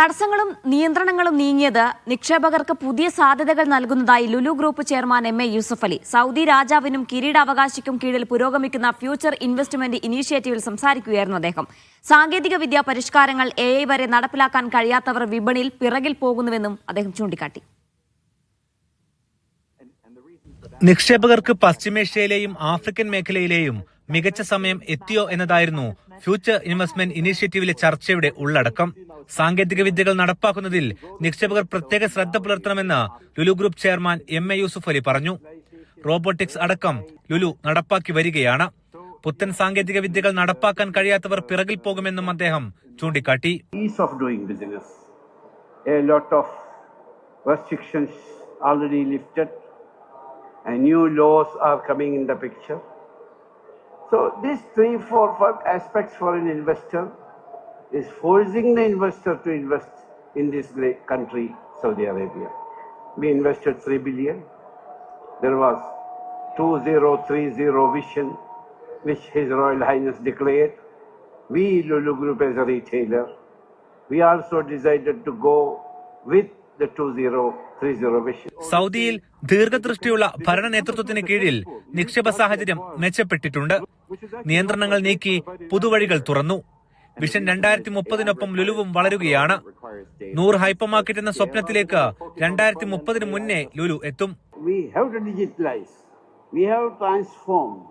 തടസ്സങ്ങളും നിയന്ത്രണങ്ങളും നീങ്ങിയത് നിക്ഷേപകർക്ക് പുതിയ സാധ്യതകൾ നൽകുന്നതായി Lulu group chairman M A Yusuf Ali. Saudi രാജാവിനും കിരീടാവകാശിക്കും കീഴിൽ പുരോഗമിക്കുന്ന ഫ്യൂച്ചർ ഇൻവെസ്റ്റ്മെന്റ് ഇനീഷ്യേറ്റീവിൽ സംസാരിക്കുകയായിരുന്നു അദ്ദേഹം. സാങ്കേതിക വിദ്യാ പരിഷ്കാരങ്ങൾ എ ഐ വരെ നടപ്പിലാക്കാൻ കഴിയാത്തവർ വിപണിയിൽ പിറകിൽ പോകുന്നുവെന്നും അദ്ദേഹം ചൂണ്ടിക്കാട്ടി. നിക്ഷേപകർക്ക് പശ്ചിമേഷ്യയിലെയും ആഫ്രിക്കൻ മേഖലയിലെയും മികച്ച സമയം എത്തിയോ എന്നതായിരുന്നു ഫ്യൂച്ചർ ഇൻവെസ്റ്റ്മെന്റ് ഇനീഷ്യേറ്റീവിലെ ചർച്ചയുടെ ഉള്ളടക്കം. സാങ്കേതിക വിദ്യകൾ നടപ്പാക്കുന്നതിൽ നിക്ഷേപകർ പ്രത്യേക ശ്രദ്ധ പുലർത്തണമെന്ന് Lulu group chairman M A Yusuf Ali പറഞ്ഞു. റോബോട്ടിക്സ് അടക്കം ലുലു നടപ്പാക്കി വരികയാണ്. പുത്തൻ സാങ്കേതിക വിദ്യകൾ നടപ്പാക്കാൻ കഴിയാത്തവർ പിറകിൽ പോകുമെന്നും അദ്ദേഹം ചൂണ്ടിക്കാട്ടി. Of doing business a lot of restrictions already lifted and new laws are in the picture so aspects for investor is forcing the investor to invest in this great country, Saudi Arabia. We invested 3 billion. There was 2030 vision, which His Royal Highness declared. We, Lulu Group, as a retailer, we also decided to go with the 2030 vision. സൗദിയിൽ ദീർഘദൃഷ്ടിയുള്ള ഭരണ നേതൃത്വത്തിന് കീഴിൽ നിക്ഷേപ സാഹചര്യം മെച്ചപ്പെട്ടിട്ടുണ്ട് നിയന്ത്രണങ്ങൾ നീക്കി പുതുവഴികൾ തുറന്നു vision രണ്ടായിരത്തി മുപ്പതിനൊപ്പം ലുലുവും വളരുകയാണ് നൂറ് ഹൈപ്പർ മാർക്കറ്റ് എന്ന സ്വപ്നത്തിലേക്ക് രണ്ടായിരത്തി മുപ്പതിന് മുന്നേ ലുലു എത്തും We have to digitalize, we have transformed,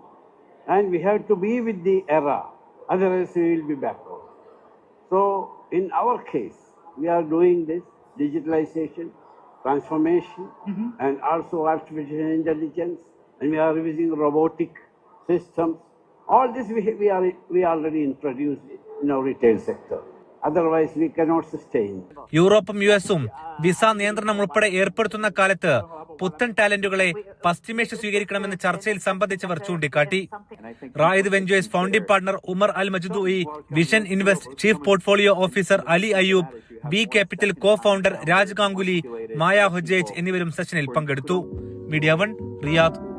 and we have to be with the era, otherwise, we will be backward. So, in our case, we are doing this digitalization, transformation, and also artificial intelligence, and we are using robotic systems. All this we, we are we already introduced യൂറോപ്പും U എസും visa നിയന്ത്രണം ഉൾപ്പെടെ ഏർപ്പെടുത്തുന്ന കാലത്ത് പുത്തൻ ടാലന്റുകളെ പശ്ചിമേഷ്യ സ്വീകരിക്കണമെന്ന് ചർച്ചയിൽ സംബന്ധിച്ചവർ ചൂണ്ടിക്കാട്ടി. Raed Ventures founding partner Umar Al Majdouie Vision Invest chief portfolio officer Ali Ayyub B Capital co founder Raj Ganguly Maya Hujeij എന്നിവരും സെഷനിൽ പങ്കെടുത്തു. Media One Riyadh.